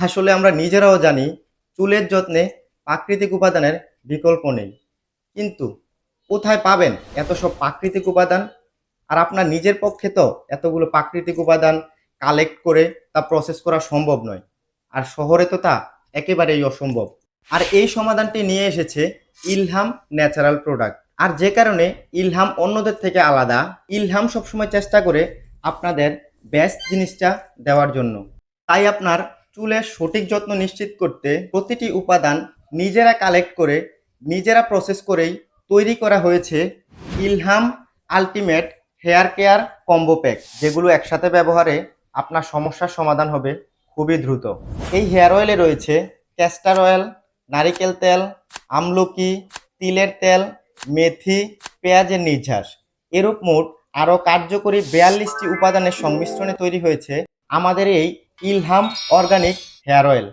আসলে আমরা নিজেরাও জানি চুলের যত্নে প্রাকৃতিক উপাদানের বিকল্প নেই। কিন্তু কোথায় পাবেন এত সব প্রাকৃতিক উপাদান? আর আপনার নিজের পক্ষে তো এতগুলো প্রাকৃতিক উপাদান কালেক্ট করে তা প্রসেস করা সম্ভব নয়। আর শহরে তো তা একেবারেই অসম্ভব। আর এই সমাধানটি নিয়ে এসেছে ইলহাম ন্যাচারাল প্রোডাক্ট। আর যে কারণে ইলহাম অন্যদের থেকে আলাদা, ইলহাম সবসময় চেষ্টা করে আপনাদের বেস্ট জিনিসটা দেওয়ার জন্য। তাই আপনার চুলের সঠিক যত্ন নিশ্চিত করতে প্রতিটি উপাদান নিজেরা কালেক্ট করে, নিজেরা প্রসেস করেই তৈরি করা হয়েছে Ilham ultimate hair care combo pack যেগুলো একসাথে ব্যবহারে আপনার সমস্যার সমাধান হবে খুবই দ্রুত। এই হেয়ার অয়েলে রয়েছে ক্যাস্টার অয়েল নারিকেল তেল, আমলকি, তিলের তেল, মেথি, পেঁয়াজের নির্ঝাস। এরূপ মোট আরও কার্যকরী বিয়াল্লিশটি উপাদানের সংমিশ্রণে তৈরি হয়েছে। আমাদের এই ইলহাম অর্গানিক হেয়ার অয়েল।